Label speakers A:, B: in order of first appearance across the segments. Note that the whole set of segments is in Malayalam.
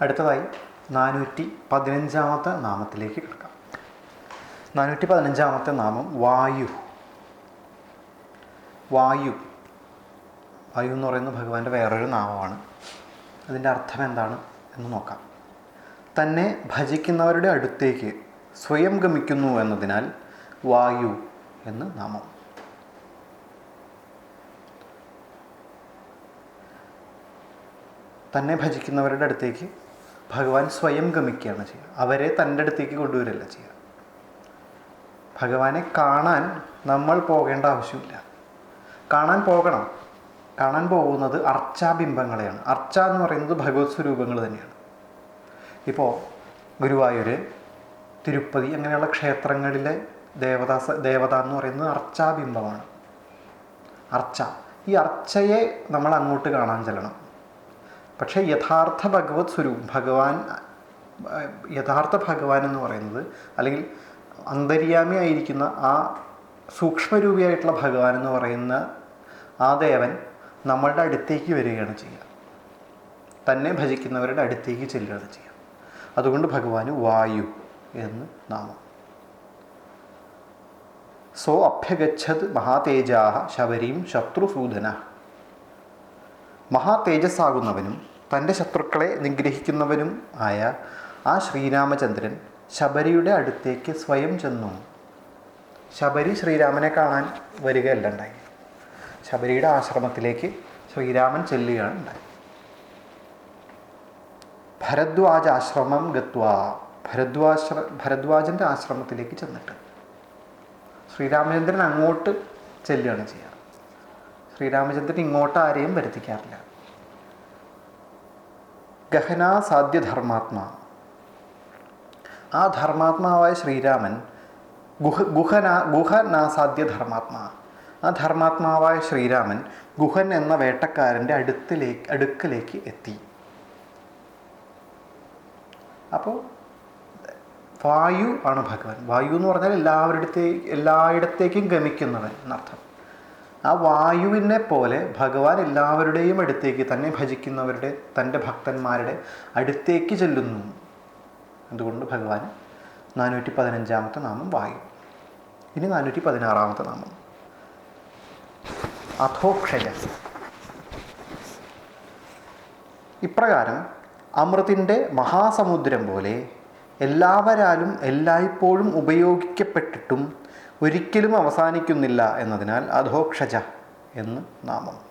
A: അടുത്തതായി നാനൂറ്റി പതിനഞ്ചാമത്തെ നാമത്തിലേക്ക് കിടക്കാം. നാനൂറ്റി പതിനഞ്ചാമത്തെ നാമം വായു. വായു. വായു എന്ന് പറയുന്നത് ഭഗവാന്റെ വേറൊരു നാമമാണ്. അതിന്റെ അർത്ഥം എന്താണ് എന്ന് നോക്കാം. തന്നെ ഭജിക്കുന്നവരുടെ അടുത്തേക്ക് സ്വയം ഗമിക്കുന്നു എന്നതിനാൽ വായു എന്ന് നാമം. തന്നെ ഭജിക്കുന്നവരുടെ അടുത്തേക്ക് ഭഗവാൻ സ്വയം ഗമിക്കുകയാണ് ചെയ്യുക. അവരെ തന്റെ അടുത്തേക്ക് കൊണ്ടുവരില്ല ചെയ്യുക. ഭഗവാനെ കാണാൻ നമ്മൾ പോകേണ്ട ആവശ്യമില്ല. കാണാൻ പോകണം. കാണാൻ പോകുന്നത് അർച്ചാബിംബങ്ങളെയാണ്. അർച്ച എന്ന് പറയുന്നത് ഭഗവത് സ്വരൂപങ്ങൾ തന്നെയാണ്. ഇപ്പോൾ ഗുരുവായൂർ തിരുപ്പതി അങ്ങനെയുള്ള ക്ഷേത്രങ്ങളിലെ ദേവദാസ ദേവത എന്ന് പറയുന്നത് അർച്ചാബിംബമാണ്. അർച്ച. ഈ അർച്ചയെ നമ്മൾ അങ്ങോട്ട് കാണാൻ ചെല്ലണം. പക്ഷേ യഥാർത്ഥ ഭഗവത് സ്വരൂപം ഭഗവാൻ യഥാർത്ഥ ഭഗവാൻ എന്ന് പറയുന്നത് അല്ലെങ്കിൽ അന്തര്യാമി ആയിരിക്കുന്ന ആ സൂക്ഷ്മരൂപിയായിട്ടുള്ള ഭഗവാൻ എന്ന് പറയുന്ന ആ ദേവൻ നമ്മളുടെ അടുത്തേക്ക് വരികയാണ് ചെയ്യുക. തന്നെ ഭജിക്കുന്നവരുടെ അടുത്തേക്ക് ചെല്ലുകയാണ് ചെയ്യുക. അതുകൊണ്ട് ഭഗവാന് വായു എന്ന് നാമം. സോ അഭ്യഗച്ഛത് മഹാതേജാ ശബരീം ശത്രുസൂദന. മഹാതേജസ്സാകുന്നവനും തന്റെ ശത്രുക്കളെ നിഗ്രഹിക്കുന്നവനും ആയ ആ ശ്രീരാമചന്ദ്രൻ ശബരിയുടെ അടുത്തേക്ക് സ്വയം ചെന്നു. ശബരി ശ്രീരാമനെ കാണാൻ വരികയല്ല ഉണ്ടായി ശബരിയുടെ ആശ്രമത്തിലേക്ക് ശ്രീരാമൻ ചെല്ലുകയാണ് ഉണ്ടായി ഭരദ്വാജ ആശ്രമം ഗത്വ ഭരദ്വാശ്ര ഭരദ്വാജന്റെ ആശ്രമത്തിലേക്ക് ചെന്നിട്ട്. ശ്രീരാമചന്ദ്രൻ അങ്ങോട്ട് ചെല്ലുകയാണ് ചെയ്യുക ശ്രീരാമചന്ദ്രൻ ഇങ്ങോട്ട് ആരെയും വരുത്തിക്കാറില്ല. ഗഹനാ സാധ്യധർമാത്മാ ആ ധർമാത്മാവായ ശ്രീരാമൻ ഗുഹ ഗുഹനാ ഗുഹനാസാധ്യ ധർമാത്മാ. ആ ധർമാത്മാവായ ശ്രീരാമൻ ഗുഹൻ എന്ന വേട്ടക്കാരന്റെ അടുത്തിലേക്ക് അടുക്കലേക്ക് എത്തി. അപ്പോൾ വായു ആണ് ഭഗവാൻ. വായു എന്ന് പറഞ്ഞാൽ എല്ലാവരുടെ എല്ലായിടത്തേക്കും ഗമിക്കുന്നവൻ എന്നർത്ഥം. ആ വായുവിനെ പോലെ ഭഗവാൻ എല്ലാവരുടെയും അടുത്തേക്ക് തന്നെ ഭജിക്കുന്നവരുടെ തന്റെ ഭക്തന്മാരുടെ അടുത്തേക്ക് ചെല്ലുന്നു. അതുകൊണ്ട് ഭഗവാൻ നാനൂറ്റി പതിനഞ്ചാമത്തെ നാമം വായു. ഇനി നാനൂറ്റി പതിനാറാമത്തെ നാമം. അധോക്ഷയ. ഇപ്രകാരം അമൃതിന്റെ മഹാസമുദ്രം പോലെ എല്ലാവരാലും എല്ലായ്പ്പോഴും ഉപയോഗിക്കപ്പെട്ടിട്ടും ഒരിക്കലും അവസാനിക്കുന്നില്ല എന്നതിനാൽ അധോക്ഷജ എന്ന് നാമം.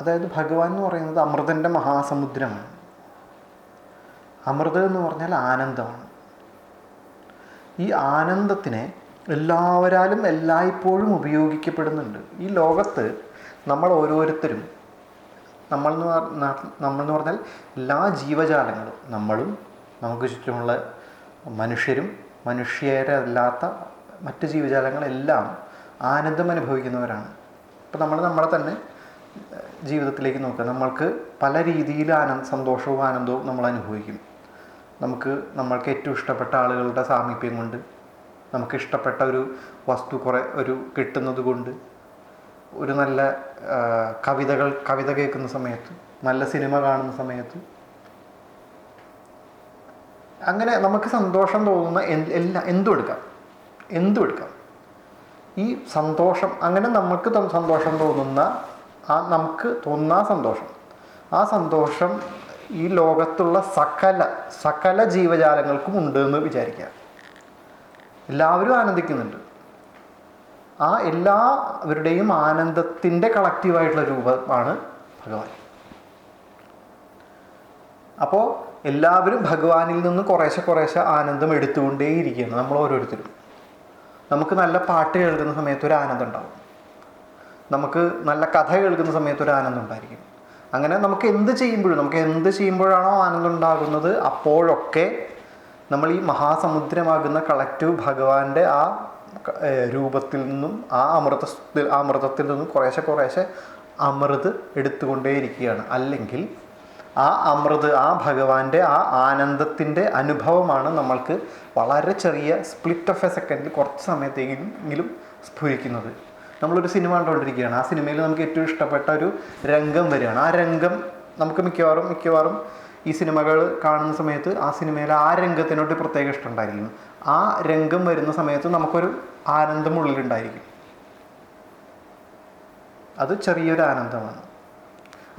A: അതായത് ഭഗവാൻ എന്ന് പറയുന്നത് അമൃതന്റെ മഹാസമുദ്രമാണ് അമൃത് എന്ന് പറഞ്ഞാൽ ആനന്ദമാണ്. ഈ ആനന്ദത്തിനെ എല്ലാവരാലും എല്ലായ്പ്പോഴും ഉപയോഗിക്കപ്പെടുന്നുണ്ട്. ഈ ലോകത്ത് നമ്മൾ ഓരോരുത്തരും നമ്മൾ എന്ന് പറഞ്ഞാൽ എല്ലാ ജീവജാലങ്ങളും നമ്മളും നമുക്ക് ചുറ്റുമുള്ള മനുഷ്യരും മനുഷ്യരല്ലാത്ത മറ്റ് ജീവജാലങ്ങളെല്ലാം ആനന്ദം അനുഭവിക്കുന്നവരാണ്. അപ്പോൾ നമ്മൾ നമ്മളെ തന്നെ ജീവിതത്തിലേക്ക് നോക്കുക. നമ്മൾക്ക് പല രീതിയിൽ ആനന്ദ സന്തോഷവും ആനന്ദവും നമ്മൾ അനുഭവിക്കും. നമുക്ക് നമ്മൾക്ക് ഏറ്റവും ഇഷ്ടപ്പെട്ട ആളുകളുടെ സാമീപ്യം കൊണ്ട് നമുക്ക് ഇഷ്ടപ്പെട്ട ഒരു വസ്തു കുറേ ഒരു കിട്ടുന്നത് കൊണ്ട് ഒരു നല്ല കവിതകൾ കവിത കേൾക്കുന്ന സമയത്ത് നല്ല സിനിമ കാണുന്ന സമയത്ത് അങ്ങനെ നമുക്ക് സന്തോഷം തോന്നുന്ന എല്ലാം എന്തും എടുക്കാം എന്തും എടുക്കാം ഈ സന്തോഷം അങ്ങനെ നമുക്ക് സന്തോഷം തോന്നുന്ന ആ നമുക്ക് തോന്നുന്ന ആ സന്തോഷം. ആ സന്തോഷം ഈ ലോകത്തുള്ള സകല സകല ജീവജാലങ്ങൾക്കും ഉണ്ട് എന്ന് വിചാരിക്കുക. എല്ലാവരും ആനന്ദിക്കുന്നുണ്ട്. ആ എല്ലാവരുടെയും ആനന്ദത്തിന്റെ കളക്റ്റീവായിട്ടുള്ള രൂപമാണ് ഭഗവാൻ. അപ്പോൾ എല്ലാവരും ഭഗവാനിൽ നിന്ന് കുറേശ്ശെ കുറേശ്ശെ ആനന്ദം എടുത്തുകൊണ്ടേയിരിക്കുന്നു നമ്മൾ ഓരോരുത്തരും. നമുക്ക് നല്ല പാട്ട് കേൾക്കുന്ന സമയത്ത് ഒരു ആനന്ദം ഉണ്ടാവും. നമുക്ക് നല്ല കഥ കേൾക്കുന്ന സമയത്ത് ഒരു ആനന്ദം ഉണ്ടായിരിക്കും. അങ്ങനെ നമുക്ക് എന്ത് ചെയ്യുമ്പോഴും നമുക്ക് എന്ത് ചെയ്യുമ്പോഴാണോ ആനന്ദം ഉണ്ടാകുന്നത് അപ്പോഴൊക്കെ നമ്മൾ ഈ മഹാസമുദ്രമാകുന്ന കളക്റ്റീവ് ഭഗവാന്റെ ആ രൂപത്തിൽ നിന്നും ആ അമൃതത്തിൽ ആ അമൃതത്തിൽ നിന്നും കുറേശ്ശെ കുറേശ്ശെ അമൃത് എടുത്തുകൊണ്ടേയിരിക്കുകയാണ്. അല്ലെങ്കിൽ ആ അമൃത് ആ ഭഗവാന്റെ ആ ആനന്ദത്തിന്റെ അനുഭവമാണ് നമ്മൾക്ക് വളരെ ചെറിയ സ്പ്ലിറ്റ് ഓഫ് എ സെക്കൻഡിൽ കുറച്ച് സമയത്തെങ്കിലും സ്ഫുരിക്കുന്നത്. നമ്മളൊരു സിനിമ കണ്ടുകൊണ്ടിരിക്കുകയാണ്. ആ സിനിമയിൽ നമുക്ക് ഏറ്റവും ഇഷ്ടപ്പെട്ട ഒരു രംഗം വരികയാണ്. ആ രംഗം നമുക്ക് മിക്കവാറും മിക്കവാറും ഈ സിനിമകൾ കാണുന്ന സമയത്ത് ആ സിനിമയിലെ ആ രംഗത്തിനോട് പ്രത്യേക ഇഷ്ടം ഉണ്ടായിരിക്കും. ആ രംഗം വരുന്ന സമയത്ത് നമുക്കൊരു ആനന്ദം ഉള്ളിലുണ്ടായിരിക്കും. അത് ചെറിയൊരു ആനന്ദമാണ്.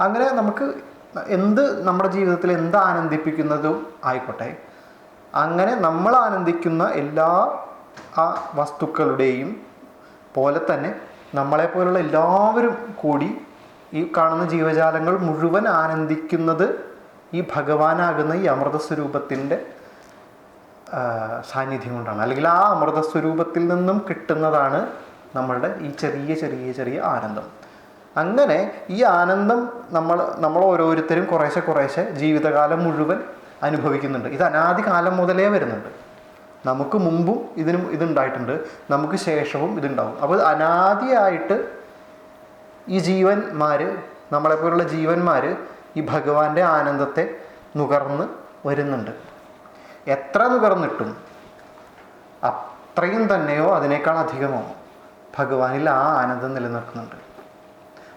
A: അങ്ങനെ നമുക്ക് എന്ത് നമ്മുടെ ജീവിതത്തിൽ എന്ത് ആനന്ദിപ്പിക്കുന്നതും ആയിക്കോട്ടെ. അങ്ങനെ നമ്മൾ ആനന്ദിക്കുന്ന എല്ലാ ആ വസ്തുക്കളുടെയും പോലെ തന്നെ നമ്മളെ നമ്മളെപ്പോലുള്ള എല്ലാവരും കൂടി ഈ കാണുന്ന ജീവജാലങ്ങൾ മുഴുവൻ ആനന്ദിക്കുന്നത് ഈ ഭഗവാനാകുന്ന ഈ അമൃത സ്വരൂപത്തിന്റെ സാന്നിധ്യം കൊണ്ടാണ്. അല്ലെങ്കിൽ ആ അമൃത സ്വരൂപത്തിൽ നിന്നും കിട്ടുന്നതാണ് നമ്മളുടെ ഈ ചെറിയ ചെറിയ ചെറിയ ആനന്ദം. അങ്ങനെ ഈ ആനന്ദം നമ്മൾ നമ്മൾ ഓരോരുത്തരും കുറേശ്ശെ കുറേശ്ശെ ജീവിതകാലം മുഴുവൻ അനുഭവിക്കുന്നുണ്ട്. ഇത് അനാദി കാലം മുതലേ വരുന്നുണ്ട്. നമുക്ക് മുമ്പും ഇതിനും ഇതുണ്ടായിട്ടുണ്ട്. നമുക്ക് ശേഷവും ഇതുണ്ടാവും. അപ്പോൾ അനാദിയായിട്ട് ഈ ജീവന്മാർ നമ്മളെപ്പോലുള്ള ജീവന്മാർ ഈ ഭഗവാന്റെ ആനന്ദത്തെ നുകർന്ന് വരുന്നുണ്ട്. എത്ര നുകർന്നിട്ടും അത്രയും തന്നെയോ അതിനേക്കാൾ അധികമോ ഭഗവാനിൽ ആ ആനന്ദം നിലനിൽക്കുന്നുണ്ട്.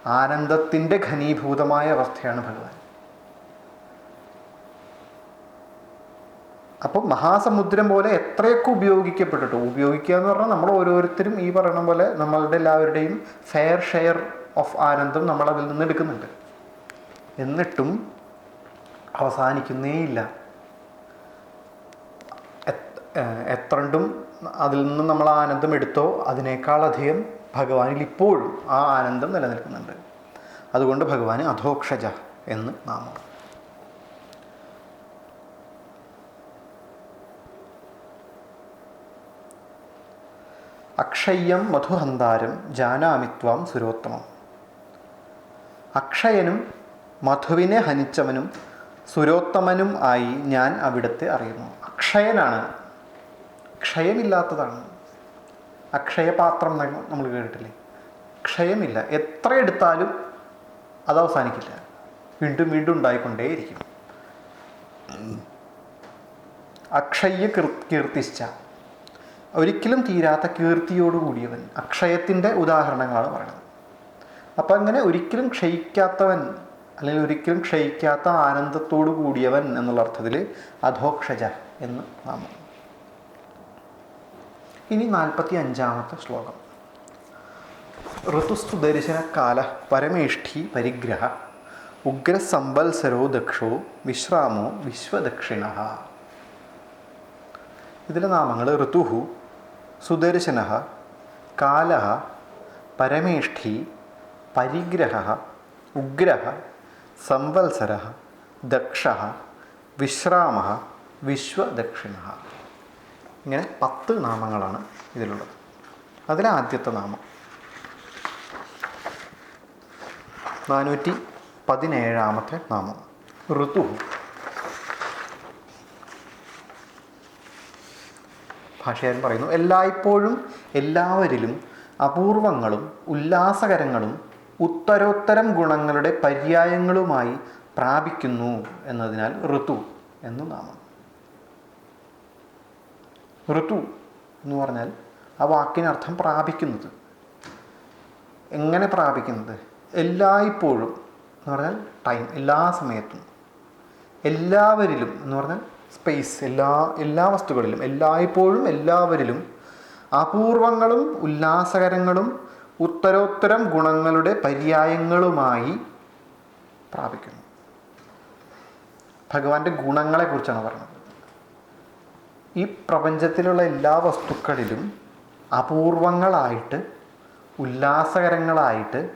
A: ആനന്ദത്തിന്റെ ഘനീഭൂതമായ അവസ്ഥയാണ് ഭഗവാൻ. അപ്പം മഹാസമുദ്രം പോലെ എത്രയൊക്കെ ഉപയോഗിക്കപ്പെട്ടിട്ടു ഉപയോഗിക്കുക എന്ന് പറഞ്ഞാൽ നമ്മൾ ഓരോരുത്തരും ഈ പറയണ പോലെ നമ്മളുടെ എല്ലാവരുടെയും ഫെയർ ഷെയർ ഓഫ് ആനന്ദം നമ്മൾ അതിൽ നിന്ന് എടുക്കുന്നുണ്ട്. എന്നിട്ടും അവസാനിക്കുന്നേയില്ല എത്- എത്രണ്ടും അതിൽ നിന്ന് നമ്മൾ ആനന്ദം എടുത്തോ അതിനേക്കാളധികം ഭഗവാനിൽ ഇപ്പോഴും ആ ആനന്ദം നിലനിൽക്കുന്നുണ്ട്. അതുകൊണ്ട് ഭഗവാന് അധോക്ഷജ എന്ന് നാമം. അക്ഷയ്യം മധുഹന്താരം ജാനാമിത്വം സുരോത്തമം. അക്ഷയനും മധുവിനെ ഹനിച്ചവനും സുരോത്തമനും ആയി ഞാൻ അവിടുത്തെ അറിയുന്നു. അക്ഷയനാണ്. ക്ഷയമില്ലാത്തതാണ്. അക്ഷയപാത്രം നമ്മൾ കേട്ടിട്ടില്ലേ? ക്ഷയമില്ല. എത്ര എടുത്താലും അത് അവസാനിക്കില്ല. വീണ്ടും വീണ്ടും ഉണ്ടായിക്കൊണ്ടേയിരിക്കും. അക്ഷയ്യ കീർ- കീർത്തിച്ച ഒരിക്കലും തീരാത്ത കീർത്തിയോടുകൂടിയവൻ അക്ഷയത്തിന്റെ ഉദാഹരണങ്ങളാണ് പറയുന്നത്. അപ്പം അങ്ങനെ ഒരിക്കലും ക്ഷയിക്കാത്തവൻ അല്ലെങ്കിൽ ഒരിക്കലും ക്ഷയിക്കാത്ത ആനന്ദത്തോടു കൂടിയവൻ എന്നുള്ള അർത്ഥത്തിൽ അധോക്ഷജ എന്ന് നാമം ഇനി നാൽപ്പത്തി അഞ്ചാമത്തെ ശ്ലോകം. ഋതുസ്തു ദർശനകാല പരമേഷ്ഠി പരിഗ്രഹ ഉഗ്രസമ്പത്സരോ ദക്ഷോ വിശ്രാമോ വിശ്വദക്ഷിണ. ഇതിലെ നാമങ്ങൾ ഋതുഹു സുദർശന കാല പരമേഷ്ഠി പരിഗ്രഹ ഉഗ്ര സംവത്സര ദക്ഷ വിശ്രാമ വിശ്വദക്ഷിണ. ഇങ്ങനെ പത്ത് നാമങ്ങളാണ് ഇതിലുള്ളത്. അതിലെ ആദ്യത്തെ നാമം. നാനൂറ്റി പതിനേഴാമത്തെ നാമം. ഋതു. ഭാഷകാരൻ പറയുന്നു എല്ലായ്പ്പോഴും എല്ലാവരിലും അപൂർവങ്ങളും ഉല്ലാസകരങ്ങളും ഉത്തരോത്തരം ഗുണങ്ങളുടെ പര്യായങ്ങളുമായി പ്രാപിക്കുന്നു എന്നതിനാൽ ഋതു എന്ന് നാമം. ഋതു എന്ന് പറഞ്ഞാൽ ആ വാക്കിനർത്ഥം പ്രാപിക്കുന്നത്. എങ്ങനെ പ്രാപിക്കുന്നത്? എല്ലായ്പ്പോഴും എന്ന് പറഞ്ഞാൽ ടൈം എല്ലാ സമയത്തും. എല്ലാവരിലും എന്ന് പറഞ്ഞാൽ സ്പേസ് എല്ലാ എല്ലാ വസ്തുക്കളിലും എല്ലായ്പ്പോഴും എല്ലാവരിലും അപൂർവങ്ങളും ഉല്ലാസകരങ്ങളും ഉത്തരോത്തരം ഗുണങ്ങളുടെ പര്യായങ്ങളുമായി പ്രാപിക്കുന്നു. ഭഗവാന്റെ ഗുണങ്ങളെക്കുറിച്ചാണ് പറയുന്നത് ഈ പ്രപഞ്ചത്തിലുള്ള എല്ലാ വസ്തുക്കളിലും അപൂർവങ്ങളായിട്ട് ഉല്ലാസകരങ്ങളായിട്ട്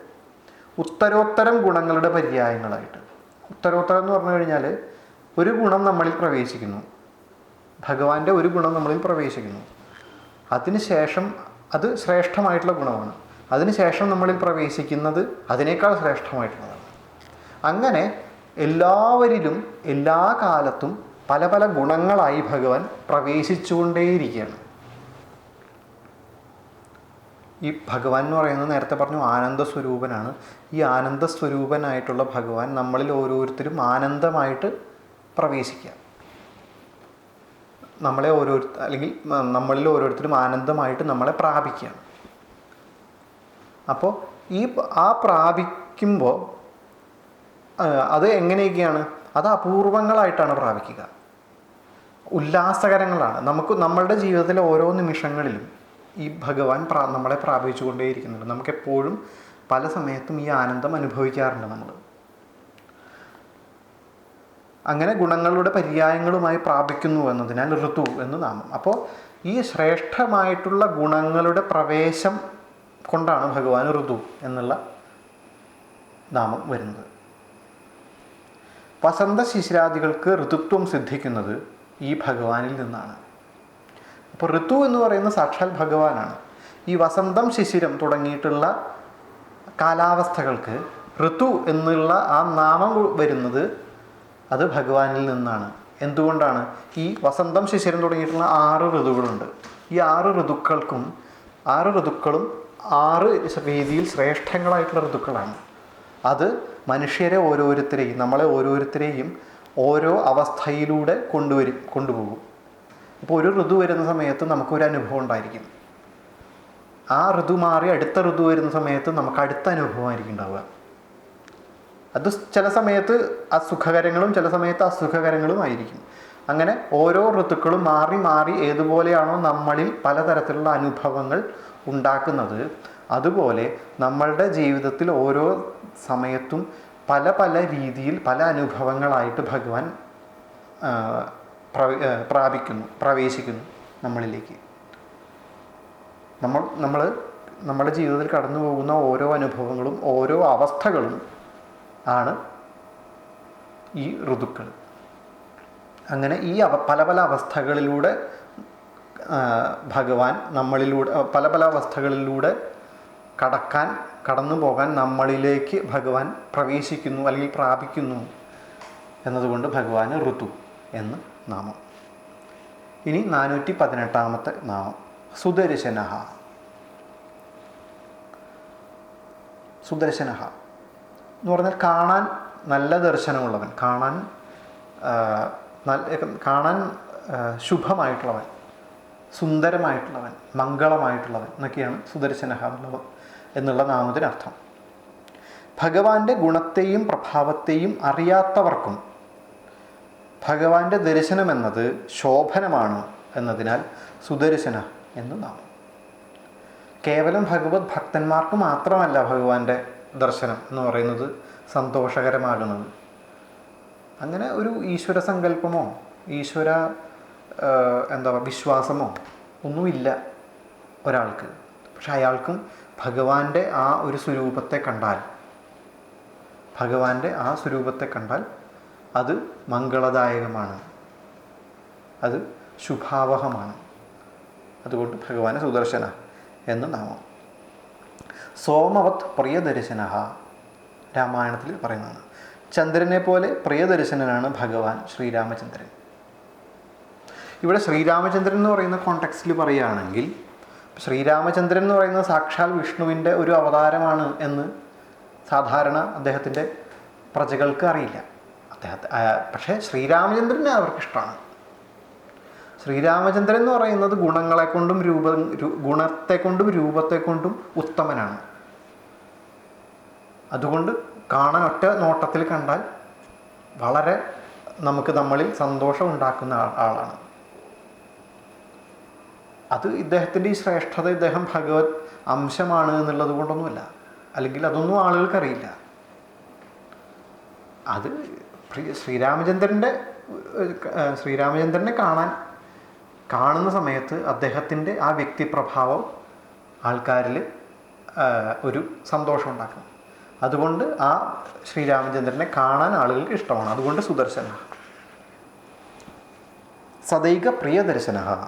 A: ഉത്തരോത്തരം ഗുണങ്ങളുടെ പര്യായങ്ങളായിട്ട്. ഉത്തരോത്തരം എന്ന് പറഞ്ഞു കഴിഞ്ഞാൽ ഒരു ഗുണം നമ്മളിൽ പ്രവേശിക്കുന്നു. ഭഗവാന്റെ ഒരു ഗുണം നമ്മളിൽ പ്രവേശിക്കുന്നു. അതിനുശേഷം അത് ശ്രേഷ്ഠമായിട്ടുള്ള ഗുണമാണ്. അതിനുശേഷം നമ്മളിൽ പ്രവേശിക്കുന്നത് അതിനേക്കാൾ ശ്രേഷ്ഠമായിട്ടുള്ളതാണ്. അങ്ങനെ എല്ലാവരിലും എല്ലാ കാലത്തും പല പല ഗുണങ്ങളായി ഭഗവാൻ പ്രവേശിച്ചുകൊണ്ടേയിരിക്കുകയാണ്. ഈ ഭഗവാൻ എന്ന് പറയുന്നത് നേരത്തെ പറഞ്ഞു ആനന്ദ സ്വരൂപനാണ് ഈ ആനന്ദ സ്വരൂപനായിട്ടുള്ള ഭഗവാൻ നമ്മളിൽ ഓരോരുത്തരും ആനന്ദമായിട്ട് പ്രവേശിക്കുക. നമ്മളെ ഓരോ അല്ലെങ്കിൽ നമ്മളിൽ ഓരോരുത്തരും ആനന്ദമായിട്ട് നമ്മളെ പ്രാപിക്കുക. അപ്പോൾ ഈ ആ പ്രാപിക്കുമ്പോൾ അത് എങ്ങനെയൊക്കെയാണ്? അത് അപൂർവങ്ങളായിട്ടാണ് പ്രാപിക്കുക. ഉല്ലാസകരങ്ങളാണ്. നമുക്ക് നമ്മളുടെ ജീവിതത്തിലെ ഓരോ നിമിഷങ്ങളിലും ഈ ഭഗവാൻ പ്രാ നമ്മളെ പ്രാപിച്ചുകൊണ്ടേയിരിക്കുന്നുണ്ട്. നമുക്കെപ്പോഴും പല സമയത്തും ഈ ആനന്ദം അനുഭവിക്കാറുണ്ട് നമ്മൾ. അങ്ങനെ ഗുണങ്ങളുടെ പര്യായങ്ങളുമായി പ്രാപിക്കുന്നു എന്നതിനാൽ ഋതു എന്ന് നാമം. അപ്പോൾ ഈ ശ്രേഷ്ഠമായിട്ടുള്ള ഗുണങ്ങളുടെ പ്രവേശം കൊണ്ടാണ് ഭഗവാൻ ഋതു എന്നുള്ള നാമം വരുന്നത്. വസന്ത ശിശിരാദികൾക്ക് ഋതുത്വം സിദ്ധിക്കുന്നത് ഈ ഭഗവാനിൽ നിന്നാണ്. അപ്പോൾ ഋതു എന്ന് പറയുന്ന സാക്ഷാൽ ഭഗവാനാണ്. ഈ വസന്തം ശിശിരം തുടങ്ങിയിട്ടുള്ള കാലാവസ്ഥകൾക്ക് ഋതു എന്നുള്ള ആ നാമം വരുന്നത് അത് ഭഗവാനിൽ നിന്നാണ്. എന്തുകൊണ്ടാണ്? ഈ വസന്തം ശിശിരം തുടങ്ങിയിട്ടുള്ള ആറ് ഋതുക്കളുണ്ട് ഈ ആറ് ഋതുക്കൾക്കും ആറ് ഋതുക്കളും ആറ് രീതിയിൽ ശ്രേഷ്ഠങ്ങളായിട്ടുള്ള ഋതുക്കളാണ്. അത് മനുഷ്യരെ ഓരോരുത്തരെയും നമ്മളെ ഓരോരുത്തരെയും ഓരോ അവസ്ഥയിലൂടെ കൊണ്ടുവരും കൊണ്ടുപോകും. ഇപ്പോൾ ഒരു ഋതു വരുന്ന സമയത്ത് നമുക്കൊരു അനുഭവം ഉണ്ടായിരിക്കും. ആ ഋതു മാറി അടുത്ത ഋതു വരുന്ന സമയത്ത് നമുക്ക് അടുത്ത അനുഭവമായിരിക്കും ഉണ്ടാവുക. അത് ചില സമയത്ത് അസുഖകരങ്ങളും ചില സമയത്ത് അസുഖകരങ്ങളും ആയിരിക്കും. അങ്ങനെ ഓരോ ഋതുക്കളും മാറി മാറി ഏതുപോലെയാണോ നമ്മളിൽ പലതരത്തിലുള്ള അനുഭവങ്ങൾ ഉണ്ടാക്കുന്നത്. അതുപോലെ നമ്മളുടെ ജീവിതത്തിൽ ഓരോ സമയത്തും പല പല രീതിയിൽ പല അനുഭവങ്ങളായിട്ട് ഭഗവാൻ പ്രാപിക്കുന്നു പ്രവേശിക്കുന്നു നമ്മളിലേക്ക്. നമ്മൾ നമ്മൾ നമ്മുടെ ജീവിതത്തിൽ കടന്നു പോകുന്ന ഓരോ അനുഭവങ്ങളും ഓരോ അവസ്ഥകളും ആണ് ഈ ഋതുക്കൾ. അങ്ങനെ ഈ പല പല അവസ്ഥകളിലൂടെ ഭഗവാൻ നമ്മളിലൂടെ പല പല അവസ്ഥകളിലൂടെ കടക്കാൻ കടന്നു പോകാൻ നമ്മളിലേക്ക് ഭഗവാൻ പ്രവേശിക്കുന്നു അല്ലെങ്കിൽ പ്രാപിക്കുന്നു എന്നതുകൊണ്ട് ഭഗവാന് ഋതു എന്ന് നാമം. ഇനി നാനൂറ്റി പതിനെട്ടാമത്തെ നാമം. സുദർശനഹ. സുദർശനഹ. എന്ന് പറഞ്ഞാൽ കാണാൻ നല്ല ദർശനമുള്ളവൻ കാണാൻ കാണാൻ ശുഭമായിട്ടുള്ളവൻ സുന്ദരമായിട്ടുള്ളവൻ മംഗളമായിട്ടുള്ളവൻ എന്നൊക്കെയാണ് സുദർശനഹ എന്നുള്ളത്. എന്നുള്ള നാമത്തിനർത്ഥം. ഭഗവാന്റെ ഗുണത്തെയും പ്രഭാവത്തെയും അറിയാത്തവർക്കും ഭഗവാന്റെ ദർശനം എന്നത് ശോഭനമാണ് എന്നതിനാൽ സുദർശന എന്ന് നാമം. കേവലം ഭഗവത് ഭക്തന്മാർക്ക് മാത്രമല്ല ഭഗവാന്റെ ദർശനം എന്ന് പറയുന്നത് സന്തോഷകരമാകുന്നത്. അങ്ങനെ ഒരു ഈശ്വര സങ്കല്പമോ ഈശ്വര എന്താ പറയുക വിശ്വാസമോ ഒന്നുമില്ല ഒരാൾക്ക്. പക്ഷെ അയാൾക്കും ഭഗവാന്റെ ആ ഒരു സ്വരൂപത്തെ കണ്ടാൽ ഭഗവാന്റെ ആ സ്വരൂപത്തെ കണ്ടാൽ അത് മംഗളദായകമാണ്. അത് ശുഭാവഹമാണ്. അതുകൊണ്ട് ഭഗവാന് സുദർശന എന്ന് നാമം. സോമവത് പ്രിയദർശന രാമായണത്തിൽ പറയുന്നതാണ്. ചന്ദ്രനെ പോലെ പ്രിയദർശനനാണ് ഭഗവാൻ ശ്രീരാമചന്ദ്രൻ. ഇവിടെ ശ്രീരാമചന്ദ്രൻ എന്ന് പറയുന്ന കോണ്ടെക്സ്റ്റിൽ പറയുകയാണെങ്കിൽ ശ്രീരാമചന്ദ്രൻ എന്ന് പറയുന്നത് സാക്ഷാൽ വിഷ്ണുവിന്റെ ഒരു അവതാരമാണ് എന്ന് സാധാരണ അദ്ദേഹത്തിന്റെ പ്രജകൾക്ക് അറിയില്ല. അദ്ദേഹത്തെ പക്ഷേ ശ്രീരാമചന്ദ്രനെ അവർക്ക് ഇഷ്ടമാണ് ശ്രീരാമചന്ദ്രൻ എന്ന് പറയുന്നത് ഗുണങ്ങളെ കൊണ്ടും രൂപ ഗുണത്തെ കൊണ്ടും രൂപത്തെ കൊണ്ടും ഉത്തമനാണ്. അതുകൊണ്ട് കാണാൻ ഒറ്റ നോട്ടത്തിൽ കണ്ടാൽ വളരെ നമുക്ക് നമ്മളിൽ സന്തോഷം ഉണ്ടാക്കുന്ന ആളാണ്. അത് ഇദ്ദേഹത്തിന്റെ ഈ ശ്രേഷ്ഠത ഇദ്ദേഹം ഭഗവത് അംശമാണ് എന്നുള്ളത് കൊണ്ടൊന്നുമല്ല. അല്ലെങ്കിൽ അതൊന്നും ആളുകൾക്കറിയില്ല. അത് ശ്രീ- ശ്രീരാമചന്ദ്രന്റെ ശ്രീരാമചന്ദ്രനെ കാണാൻ കാണുന്ന സമയത്ത് അദ്ദേഹത്തിന്റെ ആ വ്യക്തിപ്രഭാവം ആൾക്കാരിൽ ഒരു സന്തോഷം ഉണ്ടാക്കും. അതുകൊണ്ട് ആ ശ്രീരാമചന്ദ്രനെ കാണാൻ ആളുകൾക്ക് ഇഷ്ടമാണ്. അതുകൊണ്ട് സുദർശന. സദൈക പ്രിയദർശന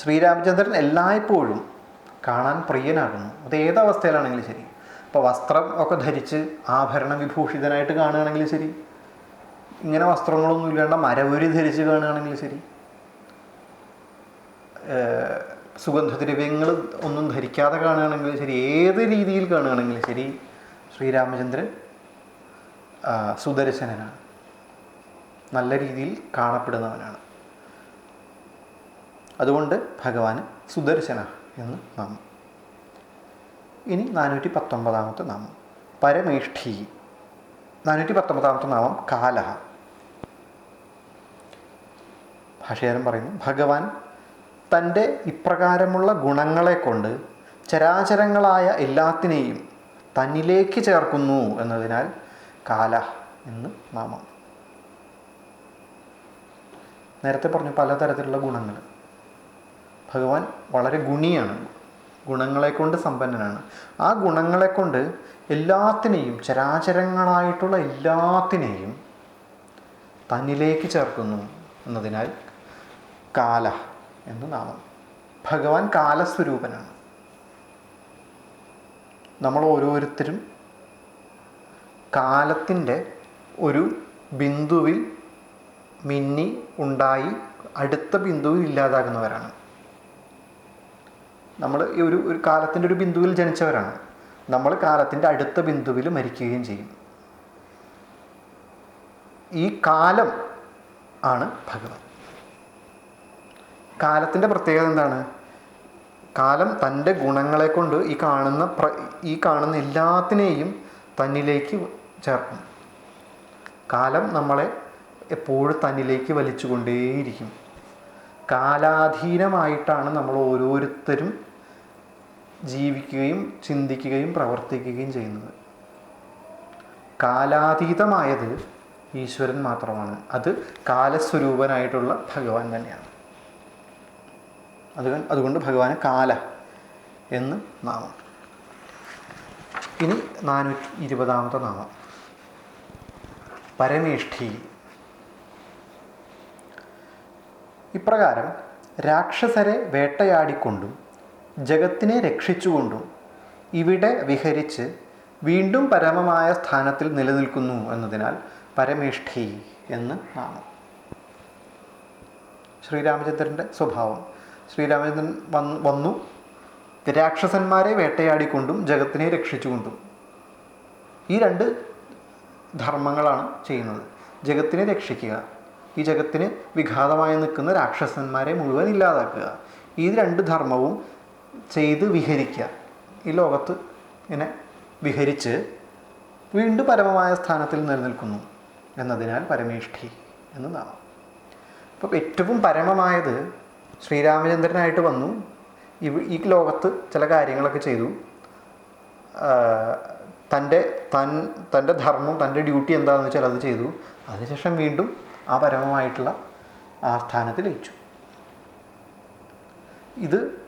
A: ശ്രീരാമചന്ദ്രൻ എല്ലായ്പ്പോഴും കാണാൻ പ്രിയനാകുന്നു. അത് ഏതവസ്ഥയിലാണെങ്കിലും ശരി. ഇപ്പോൾ വസ്ത്രം ഒക്കെ ധരിച്ച് ആഭരണ വിഭൂഷിതനായിട്ട് കാണുകയാണെങ്കിലും ശരി. ഇങ്ങനെ വസ്ത്രങ്ങളൊന്നും ഇല്ലാണ്ട് മരവുരി ധരിച്ച് കാണുകയാണെങ്കിലും ശരി. സുഗന്ധദ്രവ്യങ്ങൾ ഒന്നും ധരിക്കാതെ കാണുകയാണെങ്കിലും ശരി. ഏത് രീതിയിൽ കാണുകയാണെങ്കിലും ശരി ശ്രീരാമചന്ദ്രൻ സുദർശനനാണ്. നല്ല രീതിയിൽ കാണപ്പെടുന്നവനാണ്. അതുകൊണ്ട് ഭഗവാന് സുദർശന എന്ന് നാമം. ഇനി നാനൂറ്റി പത്തൊമ്പതാമത്തെ നാമം. പരമേഷ്ഠി. നാനൂറ്റി പത്തൊമ്പതാമത്തെ നാമം കാലഹ. ഭാഷകാരൻ പറയുന്നു ഭഗവാൻ തന്റെ ഇപ്രകാരമുള്ള ഗുണങ്ങളെ കൊണ്ട് ചരാചരങ്ങളായ എല്ലാത്തിനെയും തന്നിലേക്ക് ചേർക്കുന്നു എന്നതിനാൽ കാല എന്ന് നാമം. നേരത്തെ പറഞ്ഞു പലതരത്തിലുള്ള ഗുണങ്ങൾ. ഭഗവാൻ വളരെ ഗുണിയാണ്. ഗുണങ്ങളെ കൊണ്ട് സമ്പന്നനാണ്. ആ ഗുണങ്ങളെ കൊണ്ട് എല്ലാത്തിനെയും ചരാചരങ്ങളായിട്ടുള്ള എല്ലാത്തിനെയും തന്നിലേക്ക് ചേർക്കുന്നു എന്നതിനാൽ കാല എന്ന് നാമം. ഭഗവാൻ കാലസ്വരൂപനാണ്. നമ്മൾ ഓരോരുത്തരും കാലത്തിന്റെ ഒരു ബിന്ദുവിൽ മിന്നി ഉണ്ടായി അടുത്ത ബിന്ദുവിൽ ഇല്ലാതാകുന്നവരാണ്. നമ്മൾ ഈ ഒരു ഒരു കാലത്തിന്റെ ഒരു ബിന്ദുവിൽ ജനിച്ചവരാണ്. നമ്മൾ കാലത്തിന്റെ അടുത്ത ബിന്ദുവിൽ മരിക്കുകയും ചെയ്യും. ഈ കാലം ആണ് ഭഗവാൻ കാലത്തിന്റെ പ്രത്യേകത എന്താണ്? കാലം തന്റെ ഗുണങ്ങളെ കൊണ്ട് ഈ കാണുന്ന പ്ര ഈ കാണുന്ന എല്ലാത്തിനെയും തന്നിലേക്ക് ചേർക്കും. കാലം നമ്മളെ എപ്പോഴും തന്നിലേക്ക് വലിച്ചുകൊണ്ടേയിരിക്കും. കാലാധീനമായിട്ടാണ് നമ്മൾ ഓരോരുത്തരും ജീവിക്കുകയും ചിന്തിക്കുകയും പ്രവർത്തിക്കുകയും ചെയ്യുന്നത്. കാലാതീതമായത് ഈശ്വരൻ മാത്രമാണ്. അത് കാലസ്വരൂപനായിട്ടുള്ള ഭഗവാൻ തന്നെയാണ്. അത് അതുകൊണ്ട് ഭഗവാന് കാല എന്ന് നാമം. ഇനി നാനൂറ്റി ഇരുപതാമത്തെ നാമം. പരമേഷ്ഠി. ഇപ്രകാരം രാക്ഷസരെ വേട്ടയാടിക്കൊണ്ടും ജഗത്തിനെ രക്ഷിച്ചുകൊണ്ടും ഇവിടെ വിഹരിച്ച് വീണ്ടും പരമമായ സ്ഥാനത്തിൽ നിലനിൽക്കുന്നു എന്നതിനാൽ പരമേഷ്ഠി എന്ന് നാമം. ശ്രീരാമചന്ദ്രന്റെ സ്വഭാവം. ശ്രീരാമചന്ദ്രൻ വന്നു വന്നു. രാക്ഷസന്മാരെ വേട്ടയാടിക്കൊണ്ടും ജഗത്തിനെ രക്ഷിച്ചുകൊണ്ടും. ഈ രണ്ട് ധർമ്മങ്ങളാണ് ചെയ്യുന്നത്. ജഗത്തിനെ രക്ഷിക്കുക ഈ ജഗത്തിന് വിഘാതമായി നിൽക്കുന്ന രാക്ഷസന്മാരെ മുഴുവൻ ഇല്ലാതാക്കുക. ഈ രണ്ട് ധർമ്മവും ചെയ്ത് വിഹരിക്കുക. ഈ ലോകത്ത് ഇങ്ങനെ വിഹരിച്ച് വീണ്ടും പരമമായ സ്ഥാനത്തിൽ നിലനിൽക്കുന്നു. എന്നതിനാൽ പരമേഷ്ഠി എന്ന് നാമം. അപ്പം ഏറ്റവും പരമമായത് ശ്രീരാമചന്ദ്രനായിട്ട് വന്നു. ഈ ലോകത്ത് ചില കാര്യങ്ങളൊക്കെ ചെയ്തു. തന്റെ തൻ തന്റെ ധർമ്മം തന്റെ ഡ്യൂട്ടി എന്താണെന്ന് വെച്ചാൽ അത് ചെയ്തു. അതിനുശേഷം വീണ്ടും ആ പരമമായിട്ടുള്ള ആ സ്ഥാനത്ത് ലയിച്ചു. ഇത്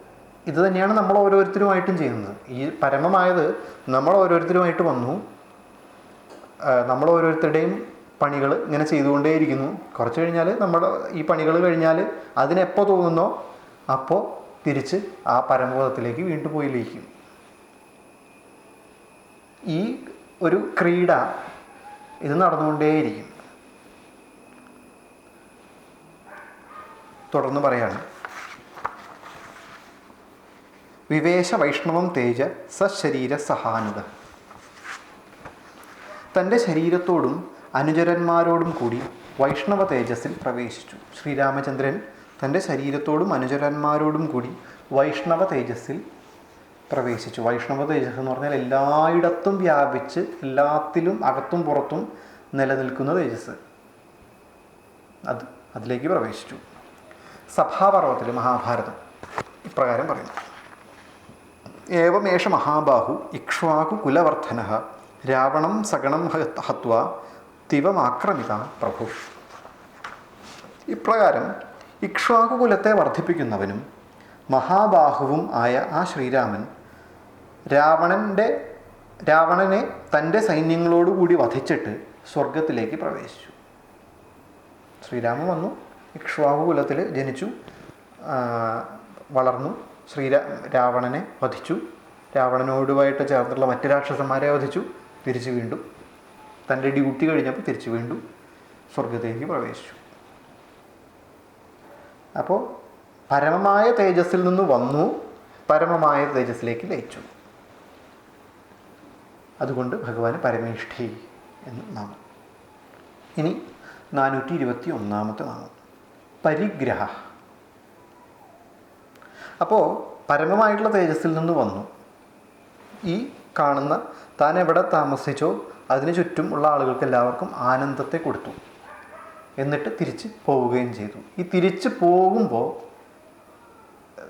A: ഇത് തന്നെയാണ് നമ്മൾ ഓരോരുത്തരുമായിട്ടും ചെയ്യുന്നത്. ഈ പരമമായത് നമ്മൾ ഓരോരുത്തരുമായിട്ട് വന്നു. നമ്മൾ ഓരോരുത്തരുടെയും പണികൾ ഇങ്ങനെ ചെയ്തുകൊണ്ടേയിരിക്കുന്നു. കുറച്ച് കഴിഞ്ഞാൽ നമ്മൾ ഈ പണികൾ കഴിഞ്ഞാൽ അതിനെപ്പോൾ തോന്നുന്നോ? അപ്പോൾ തിരിച്ച് ആ പരമബോധത്തിലേക്ക് വീണ്ടും പോയി ലയിക്കും ഈ ഒരു ക്രീഡ ഇത് നടന്നുകൊണ്ടേയിരിക്കും. തുടർന്ന് പറയാണ്. വിവേശ വൈഷ്ണവം തേജ സശരീര സഹാനുത. തന്റെ ശരീരത്തോടും അനുചരന്മാരോടും കൂടി വൈഷ്ണവ തേജസ്സിൽ പ്രവേശിച്ചു. ശ്രീരാമചന്ദ്രൻ തന്റെ ശരീരത്തോടും അനുചരന്മാരോടും കൂടി വൈഷ്ണവ തേജസ്സിൽ പ്രവേശിച്ചു. വൈഷ്ണവ തേജസ് എന്ന് പറഞ്ഞാൽ എല്ലായിടത്തും വ്യാപിച്ച് എല്ലാത്തിലും അകത്തും പുറത്തും നിലനിൽക്കുന്ന തേജസ്. അത് അതിലേക്ക് പ്രവേശിച്ചു. സഭാപർവത്തിൽ മഹാഭാരതം. ഇപ്രകാരം പറയുന്നു. ഏവമേഷ മഹാബാഹു ഇക്ഷ്വാകു കുലവർദ്ധന രാവണം സഗണം ഹത്വ ദിവമാക്രമിത പ്രഭു. ഇപ്രകാരം ഇക്ഷ്വാകു കുലത്തെ വർദ്ധിപ്പിക്കുന്നവനും മഹാബാഹുവും ആയ ആ ശ്രീരാമൻ രാവണന്റെ രാവണനെ തന്റെ സൈന്യങ്ങളോടുകൂടി വധിച്ചിട്ട് സ്വർഗത്തിലേക്ക് പ്രവേശിച്ചു. ശ്രീരാമൻ വന്നു ഇക്ഷ്വാകു കുലത്തിൽ ജനിച്ചു വളർന്നു. ശ്രീരാ രാവണനെ വധിച്ചു. രാവണനോടുമായിട്ട് ചേർന്നുള്ള മറ്റു രാക്ഷസന്മാരെ വധിച്ചു. തിരിച്ചു വീണ്ടും തന്റെ ഡ്യൂട്ടി കഴിഞ്ഞപ്പോൾ തിരിച്ചു വീണ്ടും സ്വർഗത്തിലേക്ക് പ്രവേശിച്ചു. അപ്പോൾ പരമമായ തേജസ്സിൽ നിന്ന് വന്നു. പരമമായ തേജസ്സിലേക്ക് ലയിച്ചു. അതുകൊണ്ട് ഭഗവാന് പരമേഷ്ഠി എന്ന് നാമം. ഇനി നാനൂറ്റി ഇരുപത്തി ഒന്നാമത്തെ നാമം. പരിഗ്രഹ. അപ്പോൾ പരമമായിട്ടുള്ള തേജസ്സിൽ നിന്ന് വന്നു. ഈ കാണുന്ന താൻ എവിടെ താമസിച്ചോ അതിന് ചുറ്റും ഉള്ള ആളുകൾക്ക് എല്ലാവർക്കും ആനന്ദത്തെ കൊടുത്തു. എന്നിട്ട് തിരിച്ച് പോവുകയും ചെയ്തു. ഈ തിരിച്ച് പോകുമ്പോൾ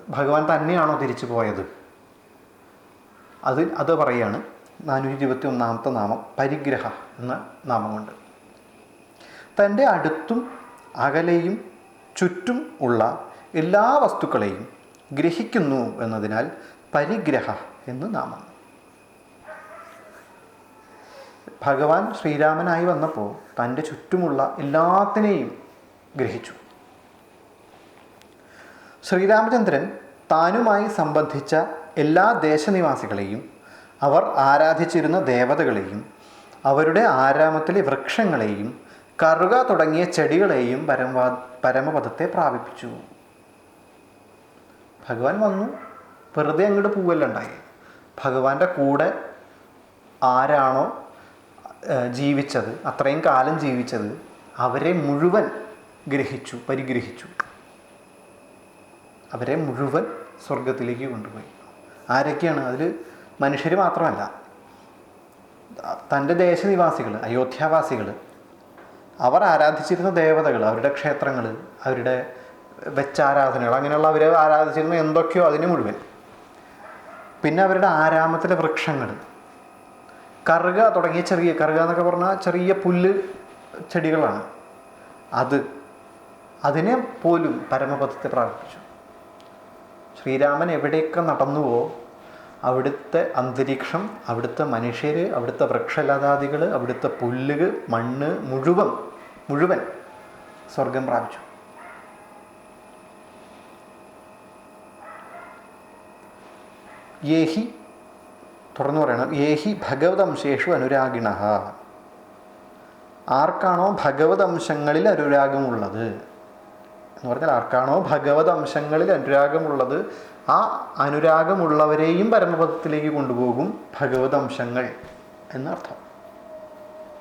A: ഭഗവാൻ തന്നെയാണോ തിരിച്ചു പോയത്? അത് അത് പറയാണ് നാനൂറ്റി ഇരുപത്തി ഒന്നാമത്തെ നാമം പരിഗ്രഹ എന്ന നാമമുണ്ട് തന്റെ അടുത്തും അകലെയും ചുറ്റും ഉള്ള എല്ലാ വസ്തുക്കളെയും ഗ്രഹിക്കുന്നു എന്നതിനാൽ പരിഗ്രഹ എന്ന് നാമം. ഭഗവാൻ ശ്രീരാമനായി വന്നപ്പോൾ തന്റെ ചുറ്റുമുള്ള എല്ലാത്തിനെയും ഗ്രഹിച്ചു. ശ്രീരാമചന്ദ്രൻ താനുമായി സംബന്ധിച്ച എല്ലാ ദേശനിവാസികളെയും അവർ ആരാധിച്ചിരുന്ന ദേവതകളെയും അവരുടെ ആരാമത്തിലെ വൃക്ഷങ്ങളെയും കറുക തുടങ്ങിയ ചെടികളെയും പരമവാ പരമപദത്തെ പ്രാപിപ്പിച്ചു. ഭഗവാൻ വന്നു. വെറുതെ അങ്ങോട്ട് പോവല്ല ഉണ്ടായി. ഭഗവാന്റെ കൂടെ ആരാണോ ജീവിച്ചത് അത്രയും കാലം ജീവിച്ചത് അവരെ മുഴുവൻ ഗ്രഹിച്ചു പരിഗ്രഹിച്ചു. അവരെ മുഴുവൻ സ്വർഗത്തിലേക്ക് കൊണ്ടുപോയി. ആരൊക്കെയാണ്? അതിൽ മനുഷ്യർ മാത്രമല്ല. തന്റെ ദേശനിവാസികൾ അയോധ്യാവാസികൾ അവർ ആരാധിച്ചിരുന്ന ദേവതകൾ അവരുടെ ക്ഷേത്രങ്ങൾ അവരുടെ വെച്ചാരാധനകൾ അങ്ങനെയുള്ള അവർ ആരാധിച്ചിരുന്ന എന്തൊക്കെയോ അതിന് മുഴുവൻ. പിന്നെ അവരുടെ ആരാമത്തിലെ വൃക്ഷങ്ങൾ. കറുക തുടങ്ങിയ ചെറിയ കറുക എന്നൊക്കെ പറഞ്ഞാൽ ചെറിയ പുല്ല് ചെടികളാണ്. അത് അതിനെ പോലും പരമപദത്തെ പ്രാർത്ഥിച്ചു ശ്രീരാമൻ എവിടെയൊക്കെ നടന്നുവോ അവിടുത്തെ അന്തരീക്ഷം അവിടുത്തെ മനുഷ്യർ അവിടുത്തെ വൃക്ഷലതാദികൾ അവിടുത്തെ പുല്ല് മണ്ണ് മുഴുവൻ മുഴുവൻ സ്വർഗം പ്രാപിച്ചു. യേഹി തുറന്നു പറയണം. യേഹി ഭഗവതംശേഷു അനുരാഗിണ ആർക്കാണോ ഭഗവത് അംശങ്ങളിൽ അനുരാഗമുള്ളത്? എന്ന് പറഞ്ഞാൽ ആർക്കാണോ ഭഗവത് അംശങ്ങളിൽ അനുരാഗമുള്ളത്? ആ അനുരാഗമുള്ളവരെയും പരമപദത്തിലേക്ക് കൊണ്ടുപോകും ഭഗവത് അംശങ്ങൾ എന്നർത്ഥം.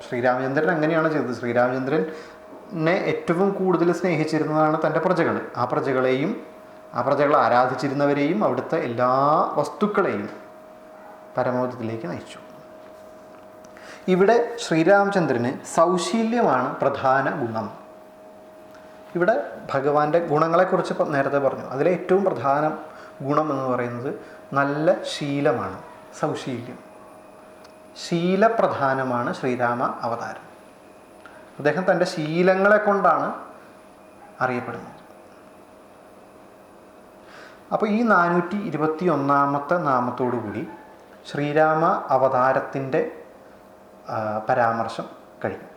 A: ശ്രീരാമചന്ദ്രൻ അങ്ങനെയാണ് ചെയ്തത്. ശ്രീരാമചന്ദ്രനെ ഏറ്റവും കൂടുതൽ സ്നേഹിച്ചിരുന്നതാണ് തന്റെ പ്രജകൾ. ആ പ്രജകളെയും ആ പ്രജകളെ ആരാധിച്ചിരുന്നവരെയും അവിടുത്തെ എല്ലാ വസ്തുക്കളെയും പരമോധത്തിലേക്ക് നയിച്ചു. ഇവിടെ ശ്രീരാമചന്ദ്രന് സൗശീല്യമാണ് പ്രധാന ഗുണം. ഇവിടെ ഭഗവാന്റെ ഗുണങ്ങളെക്കുറിച്ച് നേരത്തെ പറഞ്ഞു. അതിലെ ഏറ്റവും പ്രധാന ഗുണം എന്ന് പറയുന്നത് നല്ല ശീലമാണ് സൗശീല്യം. ശീലപ്രധാനമാണ് ശ്രീരാമ അവതാരം. അദ്ദേഹം തന്റെ ശീലങ്ങളെ കൊണ്ടാണ് അറിയപ്പെടുന്നത്. അപ്പോൾ ഈ നാനൂറ്റി ഇരുപത്തി ഒന്നാമത്തെ നാമത്തോടു കൂടി ശ്രീരാമ അവതാരത്തിന്റെ പരാമർശം കഴിയും.